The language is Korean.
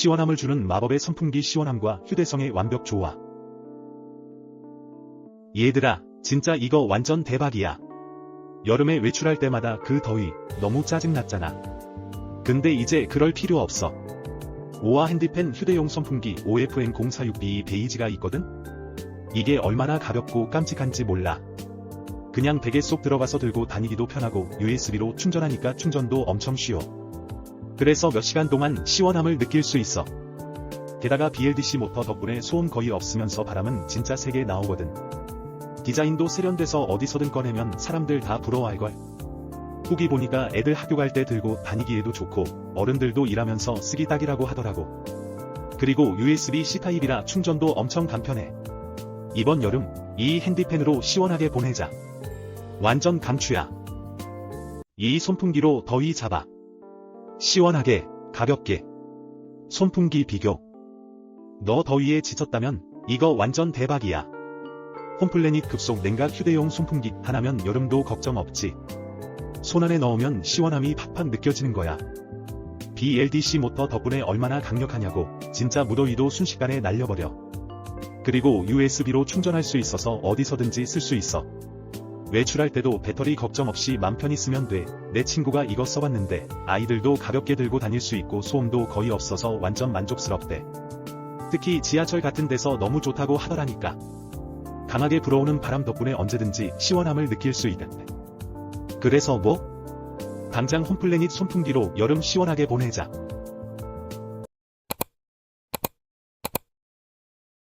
시원함을 주는 마법의 선풍기 시원함과 휴대성의 완벽 조화. 얘들아, 진짜 이거 완전 대박이야. 여름에 외출할 때마다 그 더위 너무 짜증났잖아. 근데 이제 그럴 필요 없어. 오아 핸디팬 휴대용 선풍기 OFN046B 베이지가 있거든? 이게 얼마나 가볍고 깜찍한지 몰라. 그냥 베개 속 들어가서 들고 다니기도 편하고 USB로 충전하니까 충전도 엄청 쉬워. 그래서 몇 시간 동안 시원함을 느낄 수 있어. 게다가 BLDC 모터 덕분에 소음 거의 없으면서 바람은 진짜 세게 나오거든. 디자인도 세련돼서 어디서든 꺼내면 사람들 다 부러워할걸. 후기 보니까 애들 학교 갈 때 들고 다니기에도 좋고 어른들도 일하면서 쓰기 딱이라고 하더라고. 그리고 USB-C 타입이라 충전도 엄청 간편해. 이번 여름 이 핸디팬으로 시원하게 보내자. 완전 강추야. 이 손풍기로 더위 잡아. 시원하게, 가볍게. 손풍기 비교. 너 더위에 지쳤다면 이거 완전 대박이야. 홈플래닛 급속 냉각 휴대용 손풍기 하나면 여름도 걱정 없지. 손 안에 넣으면 시원함이 팍팍 느껴지는 거야. BLDC 모터 덕분에 얼마나 강력하냐고, 진짜 무더위도 순식간에 날려버려. 그리고 USB로 충전할 수 있어서 어디서든지 쓸 수 있어. 외출할 때도 배터리 걱정 없이 맘 편히 쓰면 돼. 내 친구가 이거 써봤는데 아이들도 가볍게 들고 다닐 수 있고 소음도 거의 없어서 완전 만족스럽대. 특히 지하철 같은 데서 너무 좋다고 하더라니까. 강하게 불어오는 바람 덕분에 언제든지 시원함을 느낄 수 있대. 그래서 뭐? 당장 홈플래닛 손풍기로 여름 시원하게 보내자.